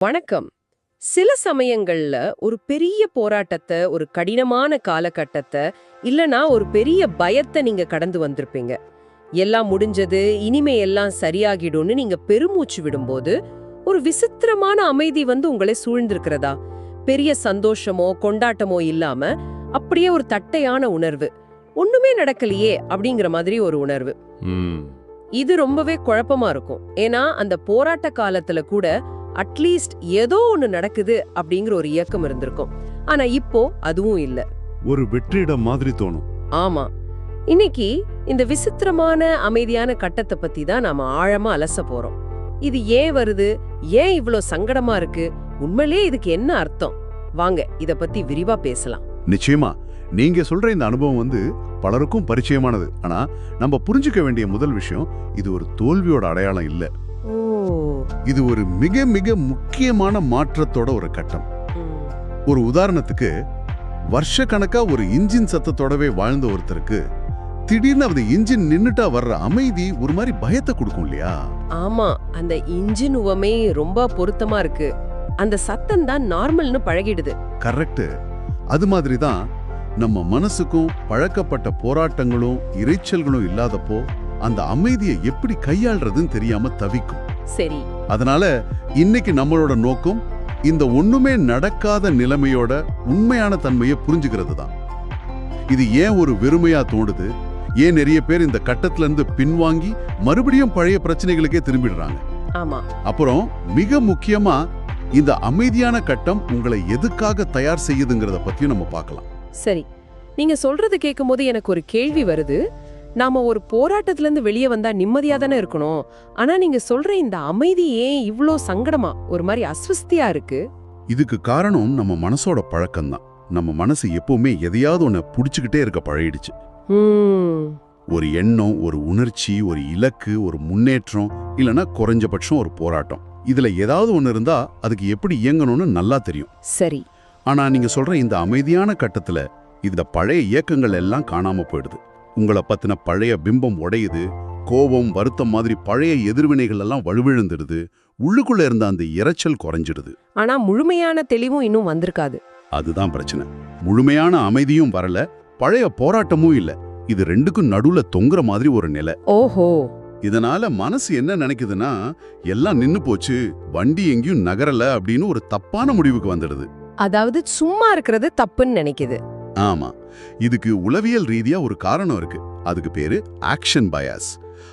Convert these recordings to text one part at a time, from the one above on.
வணக்கம். சில சமயங்கள்ல ஒரு பெரிய போராட்டத்தை ஒரு கடினமான காலகட்டத்தை இல்லனா ஒரு பெரிய பயத்தை நீங்க கடந்து வந்திருப்பீங்க. எல்லாம் முடிஞ்சது இனிமே எல்லாம் சரியாகிடும்னு நீங்க பெருமூச்சு விடும்போது ஒரு விசித்திரமான அமைதி வந்து உங்களை சூழ்ந்திருக்கிறதா? பெரிய சந்தோஷமோ கொண்டாட்டமோ இல்லாம அப்படியே ஒரு தட்டையான உணர்வு. ஒண்ணுமே நடக்கலையே அப்படிங்கிற மாதிரி ஒரு உணர்வு. இது ரொம்பவே குழப்பமா இருக்கும். ஏன்னா அந்த போராட்ட காலத்துல கூட அட்லீஸ்ட் ஏதோ ஒண்ணு நடக்குது அப்படிங்கிற ஒரு இயக்கம் இருந்திருக்கும். ஆனா இப்போ அதுவும் இல்ல. ஒரு வெற்றிடம் மாதிரி தோணும். ஆமா. இன்னைக்கு இந்த விசித்திரமான அமைதியான கட்டத்தை பத்தி தான் நாம ஆழமா அலச போறோம். இது ஏன் வருது? ஏன் இவ்ளோ சங்கடமா இருக்கு? உண்மையிலே இதுக்கு என்ன அர்த்தம்? வாங்க இத பத்தி விரிவா பேசலாம். நிச்சயமா. நீங்க சொல்ற இந்த அனுபவம் வந்து பலருக்கும் பரிச்சயமானது. ஆனா நம்ம புரிஞ்சுக்க வேண்டிய முதல் விஷயம் இது ஒரு தோல்வியோட அடையாளம் இல்ல. இது ஒரு மிக மிக முக்கியமான மாற்றத்தோட ஒரு கட்டம். ஒரு உதாரணத்துக்கு வருஷ கணக்கா ஒரு இன்ஜின் சத்தத்தோடவே வாழ்ந்த ஒருத்தருக்கு திடீர்னு அந்த இன்ஜின் நின்னுட்டா வர்ற அமைதி ஒரு மாதிரி பயத்தை கொடுக்கும் இல்லையா? ஆமா அந்த இன்ஜின் உவமே ரொம்ப பொருத்தமா இருக்கு. அந்த சத்தம் தான் நார்மல்னு பழகிடுது. கரெக்ட் அது மாதிரி தான் நம்ம மனசுக்கும் பழக்கப்பட்ட போராட்டங்களும் இரைச்சல்களும் இல்லாதப்போ அந்த அமைதியை எப்படி கையாள்றதுன்னு தெரியாம தவிக்கும். சரி. அதனால இன்னைக்கு நம்மளோட நோக்கம் இந்த ஒண்ணுமே நடக்காத நிலைமையோட உண்மையான தன்மையை புரிஞ்சுக்கிறது தான். இது ஏன் ஒரு வெறுமையா தோணுது? ஏன் நிறைய பேர் இந்த கட்டத்துல இருந்து பின்வாங்கி மறுபடியும் பழைய பிரச்சனைகளுக்கே திரும்பிடுறாங்க? ஆமா. அப்புறம் மிக முக்கியமா இந்த அமைதியான கட்டம் உங்களை எதுக்காக தயார் செய்யுதுங்கிறத பத்தியும் நம்ம பார்க்கலாம். சரி. நீங்க சொல்றது கேட்கும்போது எனக்கு ஒரு கேள்வி வருது. நாம ஒரு போராட்டத்துல இருந்து வெளியே வந்தா நிம்மதியா தானே இருக்கணும். ஆனா நீங்க சொல்ற இந்த அமைதி ஏன் இவ்ளோ சங்கடமா ஒரு மாதிரி அஸ்வஸ்தியா இருக்கு? இதுக்கு காரணம் நம்ம மனசோட பழக்கம்தான். நம்ம மனசு எப்பவுமே எதையாவது ஒண்ண புடிச்சுக்கிட்டே இருக்க பழகிடுச்சு. ஒரு எண்ணம் ஒரு உணர்ச்சி ஒரு இலக்கு ஒரு முன்னேற்றம் இல்லனா குறைஞ்சபட்சம் ஒரு போராட்டம். இதுல ஏதாவது ஒண்ணு இருந்தா அதுக்கு எப்படி இயங்கணும்னு நல்லா தெரியும். சரி. ஆனா நீங்க சொல்ற இந்த அமைதியான கட்டத்துல இந்த பழைய இயக்கங்கள் எல்லாம் காணாம போயிடுது. உங்களை பத்தின பழைய பிம்பம் உடையுது கோபம் வருத்தம் மாதிரி பழைய எதிர்வினைகள் எல்லாம் வலுவிழுந்துடுது உள்ளுக்குள்ள இருந்த அந்த இரைச்சல் குறைஞ்சிடுது. ஆனா முழுமையான தெளிவும் இன்னும் வந்திருக்காது. அதுதான் பிரச்சனை. முழுமையான அமைதியும் வரல பழைய போராட்டமும் இல்ல. இது ரெண்டுக்கும் நடுவுல தொங்குற மாதிரி ஒரு நிலை. ஓஹோ. இதனால மனசு என்ன நினைக்குதுன்னா எல்லாம் நின்னு போச்சு வண்டி எங்கேயும் நகரல அப்படின்னு ஒரு தப்பான முடிவுக்கு வந்துடுது. அதாவது சும்மா இருக்கிறது தப்புன்னு நினைக்குது. ஆமா. இதுக்கு உளவியல் ரீதியா ஒரு காரணம் இருக்கு. அதுக்கு பேரு ஆக்ஷன் பயாஸ்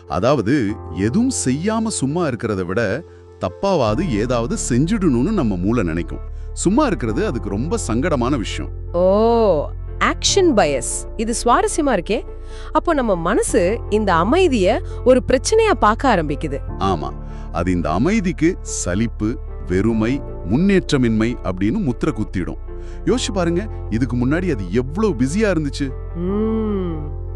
அதாவது எதுவும் செய்யாம சும்மா இருக்கிறத விட தப்பாவாது ஏதாவது செஞ்சிடணும்னு நம்ம மூளை நினைக்கும். சும்மா இருக்கிறது அதுக்கு ரொம்ப சங்கடமான விஷயம். ஓ ஆக்ஷன் பயஸ் இது சுவாரஸ்யமா இருக்கே. அப்போ நம்ம மனசு இந்த அமைதிய ஒரு பிரச்சனையா பார்க்க ஆரம்பிக்குது. ஆமா. அது இந்த அமைதிக்கு சலிப்பு வெறுமை முன்னேற்றமின்மை அப்படின்னு முத்திர குத்திடும். யோசிச்சு பாருங்க இதுக்கு முன்னாடி அது எவ்வளவு பிஸியா இருந்துச்சு.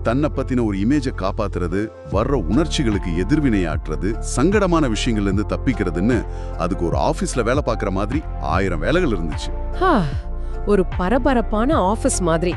தன்னை பத்தின ஒரு இமேஜை காப்பாத்துறது வர்ற உணர்ச்சிகளுக்கு எதிர்வினையாற்றுறது சங்கடமான விஷயங்கள்ல இருந்து தப்பிக்கிறதுன்னு அதுக்கு ஒரு ஆபீஸ்ல வேலை பார்க்குற மாதிரி ஆயிரம் வேலைகள் இருந்துச்சு. ஹா, ஒரு பரபரப்பான ஆபீஸ் மாதிரி.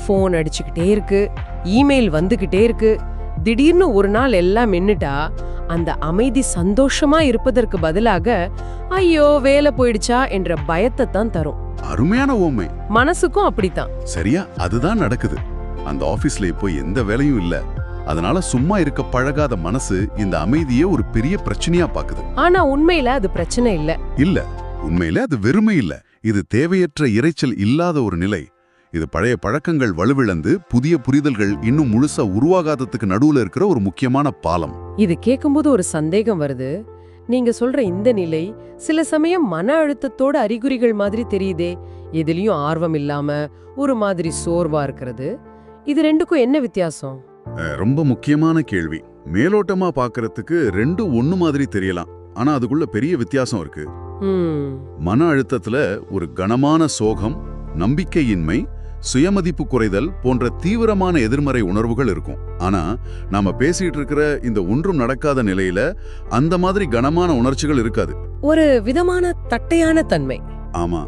ஃபோன் அடிச்சுக்கிட்டே இருக்கு இமெயில் வந்துகிட்டே இருக்கு. திடீர்னு ஒரு நாள் எல்லாம் மின்னுட்டா அந்த அமைதி சந்தோஷமா இருப்பதற்கு பதிலாக ஐயோ வேலை போயிடுச்சா? என்ற பயத்தை தான் தரும். அருமையான ஓமை. மனசுக்கும் அப்படித்தான். சரியா? அதுதான் நடக்குது. அந்த ஆபீஸ்ல இப்போ எந்த வேலையும் இல்ல. அதனால சும்மா இருக்க பழகாத மனசு இந்த அமைதியை ஒரு பெரிய பிரச்சனையா பாக்குது. ஆனா உண்மையில அது பிரச்சனை இல்ல. இல்ல. உண்மையில அது வெறுமை இல்ல. இது தேவையற்ற இரைச்சல் இல்லாத ஒரு நிலை. இது பழைய பழக்கங்கள் வலுவிழந்து புதிய புரிதல்கள் இன்னும் முழுசா உருவாகாததுக்கு நடுவுல இருக்கிற ஒரு முக்கியமான பாலம். இது கேட்கும்போது ஒரு சந்தேகம் வருது. நீங்க சொல்ற இந்த நிலை சில சமயம் மன அழுத்தத்தோட அறிகுறிகள் மாதிரி தெரியுதே. எதுலயும் ஆர்வம் இல்லாம ஒரு மாதிரி சோர்வா இருக்கிறது. இது ரெண்டுக்கும் என்ன வித்தியாசம்? ரொம்ப முக்கியமான கேள்வி. மேலோட்டமா பார்க்கறதுக்கு ரெண்டும் ஒண்ணு மாதிரி தெரியலாம். ஆனா அதுக்குள்ள பெரிய வித்தியாசம் இருக்கு. மன அழுத்தத்துல ஒரு கனமான சோகம் நம்பிக்கையின்மை சுயமதிப்பு குறைதல் போன்ற தீவிரமான எதிர்மறை உணர்வுகள் இருக்கும். ஆனா நாம பேசிட்டு இருக்கிற இந்த ஒன்றும் நடக்காத நிலையில அந்த மாதிரி கனமான உணர்ச்சிகள் இருக்காது. ஒரு விதமான தட்டையான தன்மை. ஆமா.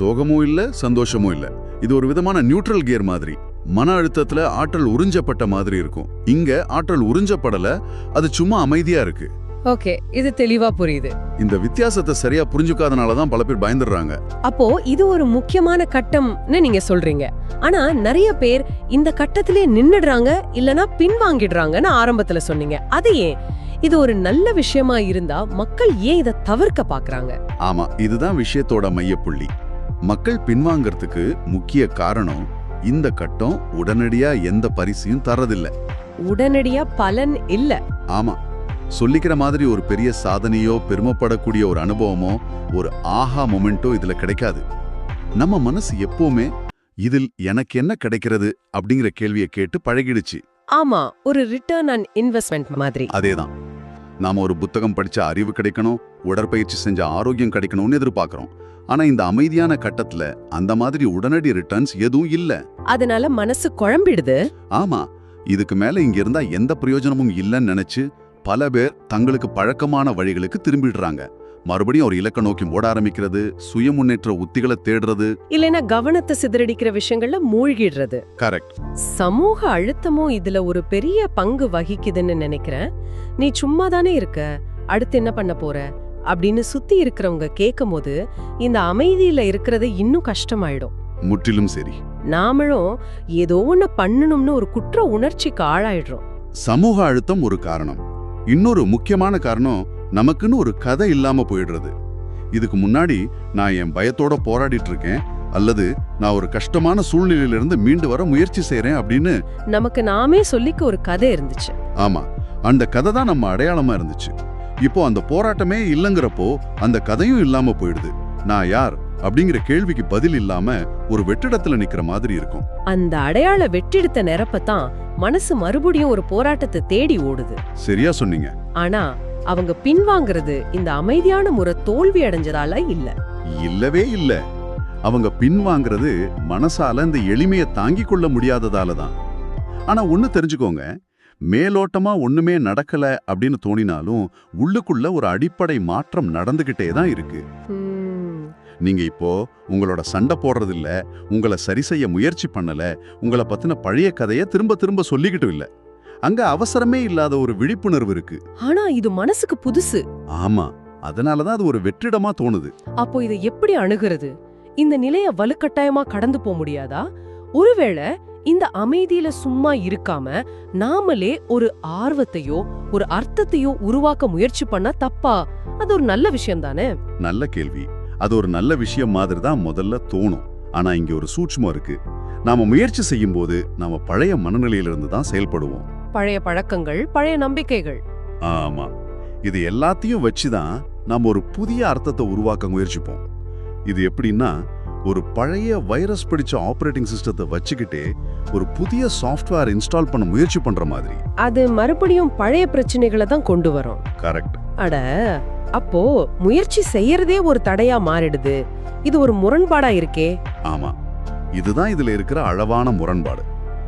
சோகமும் இல்ல சந்தோஷமும் இல்ல. இது ஒரு விதமான நியூட்ரல் கியர் மாதிரி. மன அழுத்தத்துல ஆற்றல் உறிஞ்சப்பட்ட மாதிரி இருக்கும். இங்க ஆற்றல் உறிஞ்சப்படல அது சும்மா அமைதியா இருக்கு. ஓகே இது தெளிவா புரியுது. இந்த வித்தியாசத்தை சரியா புரிஞ்சுக்காதனால தான் பல பேர் பயந்துடுறாங்க. அப்போ இது ஒரு முக்கியமான கட்டம்னு நீங்க சொல்றீங்க. ஆனா நிறைய பேர் இந்த கட்டத்திலே நின்னுடுறாங்க இல்லனா பின்வாங்கிடுறாங்கன்னு ஆரம்பத்துல சொன்னீங்க. அது ஏன்? இது ஒரு நல்ல விஷயமா இருந்தா மக்கள் ஏன் இத தவிர்க்க பாக்குறாங்க? ஆமா இதுதான் விஷயத்தோட மையப்புள்ளி. மக்கள் பின்வாங்கறதுக்கு முக்கிய காரணம் இந்த கட்டம் உடனடியா எந்த பரிசையும் தரதில்ல உடனடியா பலன் இல்ல. ஆமா சொல்லிக்கிற மாதிரி ஒரு பெரிய சாதனையோ பெருமைப்படக்கூடிய ஒரு அனுபவமோ ஒரு ஆஹா மொமெண்டோ இதுல கிடைக்காது. நம்ம மனசு எப்பவுமே இதில் எனக்கு என்ன கிடைக்கிறது அப்படிங்கிற கேள்வியை கேட்டு பழகிடுச்சு. ஆமா ஒரு ரிட்டர்ன் அண்ட் இன்வெஸ்ட்மெண்ட் மாதிரி. அதேதான். நாம ஒரு புத்தகம் படிச்ச அறிவு கிடைக்கணும் உடற்பயிற்சி செஞ்ச ஆரோக்கியம் கிடைக்கணும்னு எதிர்பார்க்கறோம். ஆனா இந்த அமைதியான கட்டத்துல அந்த மாதிரி உடனடி ரிட்டர்ன்ஸ் எதுவும் இல்ல. அதனால மனசு குழம்பிடுது. ஆமா இதுக்கு மேல இங்க இருந்தா எந்த பிரயோஜனமும் இல்லைன்னு நினைச்சு பல பேர் தங்களுக்கு பழக்கமான வழிகளுக்கு திரும்பிடுறாங்க. மறுபடியும் ஒரு இலக்க நோக்கி ஓட ஆரம்பிக்கிறது சுய முன்னேற்ற உத்திகளை தேடுறது. இல்லைன்னா கவனத்தை சிதறடிக்கிற விஷயங்கள்ல மூழ்கிடுறது. கரெக்ட் சமூக அழுத்தமும் இதுல ஒரு பெரிய பங்கு வகிக்குதுன்னு நினைக்கிறேன். நீ சும்மா தானே இருக்க அடுத்து என்ன பண்ண போற? அப்படின்னு சுத்தி இருக்கிறவங்க கேட்கும்போது இந்த அமைதியில இருக்கிறது இன்னும் கஷ்டமாயிடும். முற்றிலும் சரி. நாமளும் ஏதோ ஒண்ணு பண்ணணும்னு ஒரு குற்ற உணர்ச்சிக்கு ஆளாயிடுறோம். சமூக அழுத்தம் ஒரு காரணம். இன்னொரு முக்கியமான காரணம் நமக்குன்னு ஒரு கதை இல்லாம போயிடுறது. இதுக்கு முன்னாடி நான் என் பயத்தோட போராடிட்டு இருக்கேன் அல்லது நான் ஒரு கஷ்டமான சூழ்நிலையிலிருந்து மீண்டு வர முயற்சி செய்றேன் அப்படின்னு நமக்கு நாமே சொல்லிக்க ஒரு கதை இருந்துச்சு. ஆமா அந்த கதை தான் நம்ம அடையாளமா இருந்துச்சு. இப்போ அந்த போராட்டமே இல்லைங்கிறப்போ அந்த கதையும் இல்லாம போயிடுது. நான் யார்? அப்படிங்கிற கேள்விக்கு பதில் இல்லாம ஒரு வெற்றிடத்துல நிக்கிற மாதிரி இருக்கும். அந்த அடையாள வெற்றிடத்த நிரப்பத்தான் மனசு மறுபடியும் ஒரு போராட்டத்தை தேடி ஓடுது. சரியா சொன்னீங்க. ஆனா அவங்க பின்வாங்குறது இந்த அமைதியான முறை தோல்வி அடைஞ்சதால இல்ல. இல்லவே இல்ல. அவங்க பின்வாங்கிறது மனசால இந்த எளிமையை தாங்கிக் கொள்ள முடியாததால தான். ஆனா ஒண்ணு தெரிஞ்சுக்கோங்க. மேலோட்டமா ஒண்ணுமே நடக்கல அப்படின்னு தோணினாலும் உள்ளுக்குள்ள ஒரு அடிப்படை மாற்றம் நடந்துகிட்டே தான் இருக்கு. நீங்க இப்போ உங்களோட சண்டை போடுறது இல்ல உங்களை சரி செய்ய முயற்சி பண்ணல உங்களை பத்தின பழைய கதைய திரும்ப திரும்ப சொல்லிக்கிட்டும் இல்ல. அங்க அவசரமே இல்லாத ஒரு விழிப்புணர்வு இருக்கு. ஆனா இது மனசுக்கு புதுசு. ஆமா அதனாலதான் அது ஒரு வெற்றிடமா தோணுது. அப்போ இதை எப்படி அணுகிறது? இந்த நிலைய வலுக்கட்டாயமா கடந்து போக முடியாதா? ஒருவேளை இந்த அமைதியில சும்மா இருக்காம நாமளே ஒரு ஆர்வத்தையோ ஒரு அர்த்தத்தையோ உருவாக்க முயற்சி பண்ணா தப்பா? அது ஒரு நல்ல விஷயம் தானே? நல்ல கேள்வி. அது ஒரு நல்ல விஷயம் மாதிரி தான் முதல்ல தோணும். ஆனா இங்க ஒரு சூட்சுமம் இருக்கு. நாம முயற்சி செய்யும் போது நாம பழைய மனநிலையிலிருந்து தான் செயல்படுவோம். பழைய பழக்கங்கள் பழைய நம்பிக்கைகள். ஆமா. இது எல்லாத்தையும் வச்சுதான் நாம ஒரு புதிய அர்த்தத்தை உருவாக்க முயற்சிப்போம். இது எப்படின்னா ஒரு பழைய வைரஸ் பிடிச்ச ஆபரேட்டிங் சிஸ்டத்தை வச்சுக்கிட்டே ஒரு புதிய சாஃப்ட்வேர் இன்ஸ்டால் பண்ண முயற்சி பண்ற மாதிரி. அது மறுபடியும் பழைய பிரச்சனைகளை தான் கொண்டு வரும். கரெக்ட். அட! அப்போ முயற்சி செய்யறதே ஒரு தடையா மாறிடுது. இது ஒரு முரண்பாடா இருக்கே. ஆமா. இதுதான் இதுல இருக்கிற அளவான முரண்பாடு.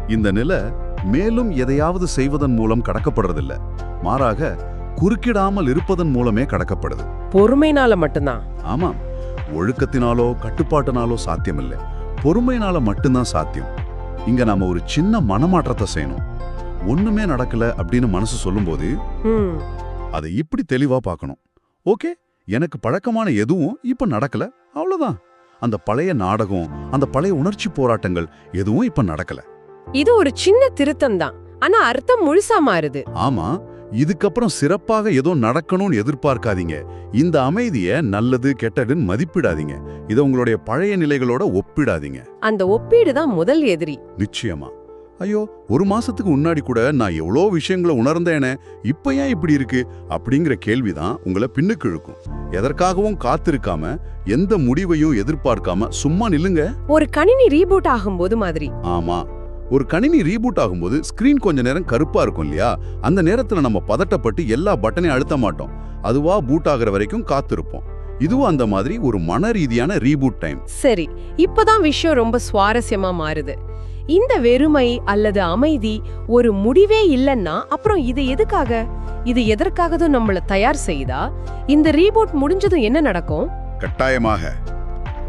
இந்த நிலை மேலும் எதையாவது செய்வதன் மூலம் கடக்கப்படுறதில்ல. மாறாக குறுக்கிடாமல் இருப்பதன் மூலமே கடக்கப்படுது. பொறுமைனால மட்டும்தான். ஆமாம் ஒழுக்கத்தினாலோ கட்டுப்பாட்டினாலோ சாத்தியமில்லை. பொறுமையினால மட்டும்தான் சாத்தியம். இங்க நாம ஒரு சின்ன மனமாற்றத்தை செய்யணும். ஒண்ணுமே நடக்கல அப்படின்னு மனசு சொல்லும்போது அதை இப்படி தெளிவா பார்க்கணும். ஓகே எனக்கு பழக்கமான எதுவும் இப்ப நடக்கல அவ்வளவுதான். அந்த பழைய நாடகம் அந்த பழைய உணர்ச்சி போராட்டங்கள் எதுவும் இப்ப நடக்கல. இது ஒரு சின்ன திருத்தம் தான். ஆனா அர்த்தம் முழுசா மாறுது. ஆமா இதுக்கப்புறம் சிறப்பாக ஏதோ நடக்கணும்னு எதிர்பார்க்காதீங்க. இந்த அமைதிய நல்லது கெட்டதுன்னு மதிப்பிடாதீங்க. இதை உங்களுடைய பழைய நிலைகளோட ஒப்பிடாதீங்க. அந்த ஒப்பீடு தான் முதல் எதிரி. நிச்சயமா. ஐயோ ஒரு மாசத்துக்கு முன்னாடி கூட நான் எவ்வளோ விஷயங்களை உணர்ந்தேனே இப்ப ஏன் இப்படி இருக்கு? அப்படிங்கிற கேள்விதான் உங்களை பின்னுக்கு இழுக்கும். எதற்காகவும் காத்திருக்காம எந்த முடிவையும் எதிர்பார்க்காம சும்மா நில்லுங்க. ஒரு கணினி ரீபூட் ஆகும்போது மாதிரி. ஆமா. ஒரு கணினி ரீபூட் ஆகும்போது ஸ்கிரீன் கொஞ்ச நேரம் கருப்பா இருக்கும் இல்லையா? அந்த நேரத்துல நம்ம பதட்டப்பட்டு எல்லா பட்டனையும் அழுத்த மாட்டோம். அதுவா பூட் ஆகுற வரைக்கும் காத்திருப்போம். இதுவும் அந்த மாதிரி ஒரு மன ரீதியான ரீபூட் டைம் சரி இப்பதான் விஷயம் ரொம்ப சுவாரஸ்யமா மாறுது. இந்த வெறுமை அல்லது அமைதி ஒரு முடிவே இல்லைன்னா அப்புறம் இது எதுக்காக? இது எதற்காகதும் நம்மள தயார் செய்தா? இந்த ரீபூட் முடிஞ்சதும் என்ன நடக்கும்? கட்டாயமாக.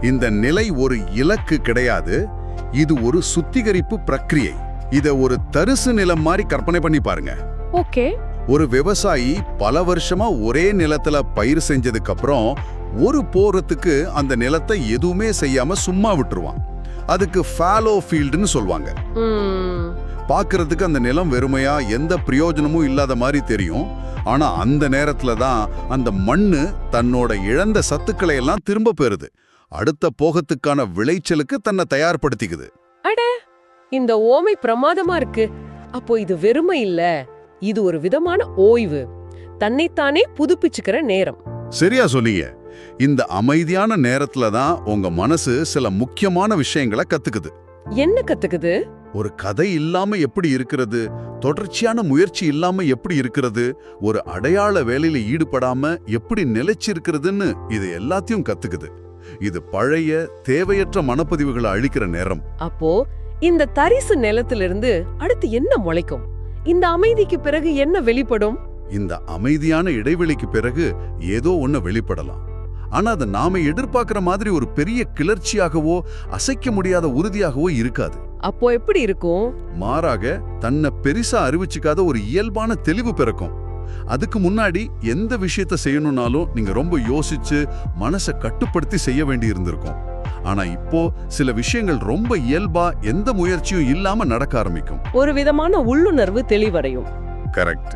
இந்த நிலை ஒரு இலக்கு கிடையாது. இது ஒரு சுத்திகரிப்பு பிரக்கிரியை இத ஒரு தரிசு நிலம் மாதிரி கற்பனை பண்ணி பாருங்க. ஓகே. ஒரு விவசாயி பல வருஷமா ஒரே நிலத்துல பயிர் செஞ்சதுக்கு அப்புறம் ஒரு போறதுக்கு அந்த நிலத்தை எதுவுமே செய்யாம சும்மா விட்டுருவான். அதுக்கு ஃபாலோ ஃபீல்டுன்னு சொல்லுவாங்க. பார்க்கறதுக்கு அந்த நிலம் வெறுமையா எந்த பிரயோஜனமும் இல்லாத மாதிரி தெரியும். ஆனா அந்த நேரத்துல தான் அந்த மண்ணு தன்னோட இழந்த சத்துக்களை எல்லாம் திரும்ப பெறுது. அடுத்த போகத்துக்கான விளைச்சலுக்கு தன்னை தயார்படுத்திக்குது. இந்த ஓமை பிரமாதமா இருக்கு. அப்போ இது வெறுமை இல்ல. இது ஒரு விதமான ஓய்வு. தன்னைத்தானே புதுப்பிச்சுக்கிற நேரம். சரியா சொன்னீங்க. இந்த அமைதியான நேரத்துல தான் உங்க மனசு சில முக்கியமான விஷயங்களை கத்துக்குது. என்ன கத்துக்குது? ஒரு கதை இல்லாம எப்படி இருக்கிறது? தொடர்ச்சியான முயற்சி இல்லாம எப்படி இருக்கிறது? ஒரு அடையாள வேலையில ஈடுபடாம எப்படி நிலைச்சிருக்கிறதுன்னு இது எல்லாத்தையும் கத்துக்குது. இது பழைய தேவையற்ற மனப்பதிவுகளை அழிக்கிற நேரம். அப்போ இந்த தரிசு நிலத்திலிருந்து அடுத்து என்ன முளைக்கும்? இந்த அமைதிக்கு பிறகு என்ன வெளிப்படும்? இந்த அமைதியான இடைவெளிக்கு பிறகு ஏதோ ஒண்ணு வெளிப்படலாம். ஆனா அது நாம எதிர்பார்க்கிற மாதிரி ஒரு பெரிய கிளர்ச்சியாகவோ அசைக்க முடியாத உறுதியாகவோ இருக்காது. அப்போ எப்படி இருக்கும்? மாறாக தன்னை பெரிசா அறிவிச்சுக்காத ஒரு இயல்பான தெளிவு பிறக்கும். அதுக்கு முன்னாடி எந்த விஷயத்த செய்யணும்னாலும் நீங்க ரொம்ப யோசிச்சு மனசை கட்டுப்படுத்தி செய்ய வேண்டி இருந்திருக்கும். ஆனா இப்போ சில விஷயங்கள் ரொம்ப இயல்பா எந்த முயற்சியும் இல்லாம நடக்க ஆரம்பிக்கும். ஒரு விதமான உள்ளுணர்வு தெளிவடையும். கரெக்ட்.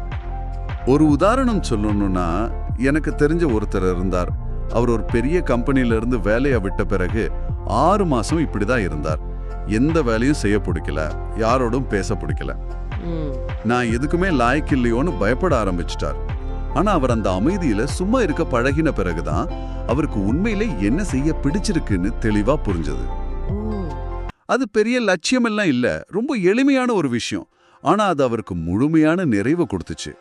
ஒரு உதாரணம் சொல்லணும்னா எனக்கு தெரிஞ்ச ஒருத்தர் இருந்தார். அவர் ஒரு பெரிய கம்பெனில இருந்து வேலையை விட்ட பிறகு ஆறு மாசம் இப்படிதான் இருந்தார். எந்த வேலையும் செய்ய பிடிக்கல. யாரோடும் பேச பிடிக்கல. நான் எதுக்குமே லாய்க்கு இல்லையோன்னு பயப்பட ஆரம்பிச்சிட்டார். ஆனா அவர் அந்த அமைதியில சும்மா இருக்க பழகின பிறகுதான் அவருக்கு உண்மையிலே என்ன செய்ய பிடிச்சிருக்குன்னு தெளிவா புரிஞ்சது. அது பெரிய லட்சியமெல்லாம் இல்ல. ரொம்ப எளிமையான ஒரு விஷயம். ஆனா அது அவருக்கு முழுமையான நிறைவை கொடுத்துச்சு.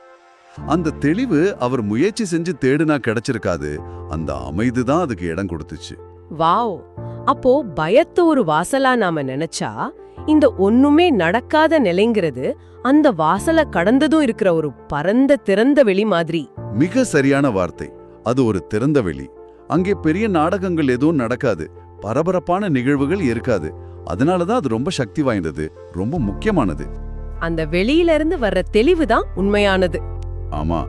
அந்த தெளிவு அவர் முயற்சி செஞ்சு தேடுனா கிடைச்சிருக்காது. அந்த அமைதி தான் அதுக்கு இடம் கொடுத்துச்சு. வாவ்! அப்போ பயத்த ஒரு வாசலா நாம நினைச்சா இந்த ஒண்ணுமே நடக்காத நிலைங்கிறது அந்த வாசல கடந்ததும் இருக்கிற ஒரு பரந்த திறந்த வெளி மாதிரி. மிக சரியான வார்த்தை. அது ஒரு திறந்த வெளி. அங்கே பெரிய நாடகங்கள் எதுவும் நடக்காது. பரபரப்பான நிகழ்வுகள் இருக்காது. அதனால தான் அது ரொம்ப சக்தி வாய்ந்தது. ரொம்ப முக்கியமானது. அந்த வெளியில இருந்து வர்ற தெளிவு தான் உண்மையானது. ஆமா.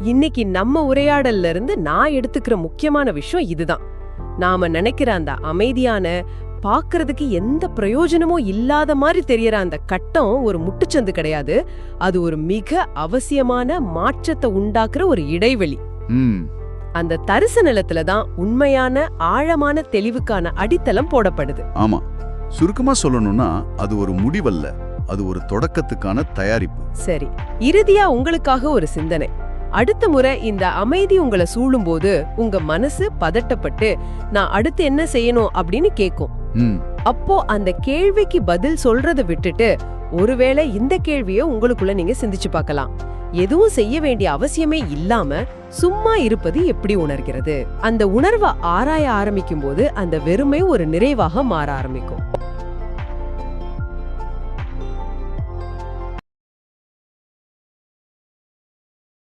இன்னைக்கு நம்ம உரையாடல்ல இருந்து நான் எடுத்துக்கிற முக்கியமான விஷயம் இதுதான். நாம நினைக்கிற அந்த அமைதியான பார்க்கிறதுக்கு எந்த பிரயோஜனமும் இல்லாத மாதிரி தெரியற அந்த கட்டம் ஒரு முட்டுச்சந்து கிடையாது. அது ஒரு மிக அவசியமான மாற்றத்தை உண்டாக்குற ஒரு இடைவெளி. ம். அந்த தரிசு நிலத்துல தான் உண்மையான ஆழமான தெளிவுக்கான அடித்தளம் போடப்படுது. ஆமா. சுருக்கமா சொல்லணும்னா அது ஒரு முடிவல்ல. அது ஒரு தொடக்கத்துக்கான தயாரிப்பு. சரி இறுதியா உங்களுக்காக ஒரு சிந்தனை. அடுத்த முறை இந்த அமைதி உங்களை சூழும்போது உங்க மனசு பதட்டப்பட்டு நான் அடுத்து என்ன செய்யணும்? அப்படின்னு கேக்கும். ம். அப்போ அந்த கேள்விக்கு பதில் சொல்றத விட்டுட்டு ஒருவேளை இந்த கேள்விய உங்களுக்குள்ள நீங்க சிந்திச்சு பார்க்கலாம். எதுவும் செய்ய வேண்டிய அவசியமே இல்லாம சும்மா இருப்பது எப்படி உணர்கிறது? அந்த உணர்வை ஆராய ஆரம்பிக்கும் போது அந்த வெறுமை ஒரு நிறைவாக மாற ஆரம்பிக்கும்.